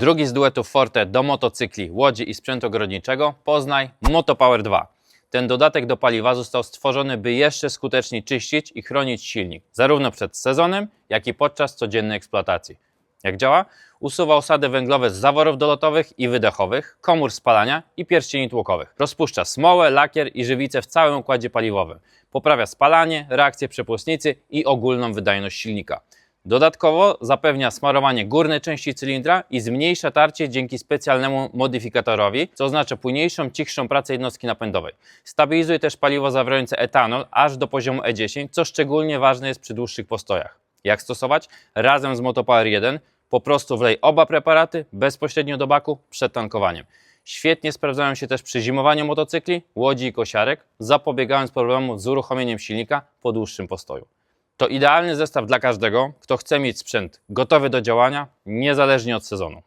Drugi z duetów Forte do motocykli, łodzi i sprzętu ogrodniczego poznaj Motopower 2. Ten dodatek do paliwa został stworzony, by jeszcze skuteczniej czyścić i chronić silnik, zarówno przed sezonem, jak i podczas codziennej eksploatacji. Jak działa? Usuwa osady węglowe z zaworów dolotowych i wydechowych, komór spalania i pierścieni tłokowych. Rozpuszcza smołę, lakier i żywicę w całym układzie paliwowym. Poprawia spalanie, reakcję przepustnicy i ogólną wydajność silnika. Dodatkowo zapewnia smarowanie górnej części cylindra i zmniejsza tarcie dzięki specjalnemu modyfikatorowi, co oznacza płynniejszą, cichszą pracę jednostki napędowej. Stabilizuje też paliwo zawierające etanol aż do poziomu E10, co szczególnie ważne jest przy dłuższych postojach. Jak stosować? Razem z Motopower 1 po prostu wlej oba preparaty bezpośrednio do baku przed tankowaniem. Świetnie sprawdzają się też przy zimowaniu motocykli, łodzi i kosiarek, zapobiegając problemu z uruchomieniem silnika po dłuższym postoju. To idealny zestaw dla każdego, kto chce mieć sprzęt gotowy do działania, niezależnie od sezonu.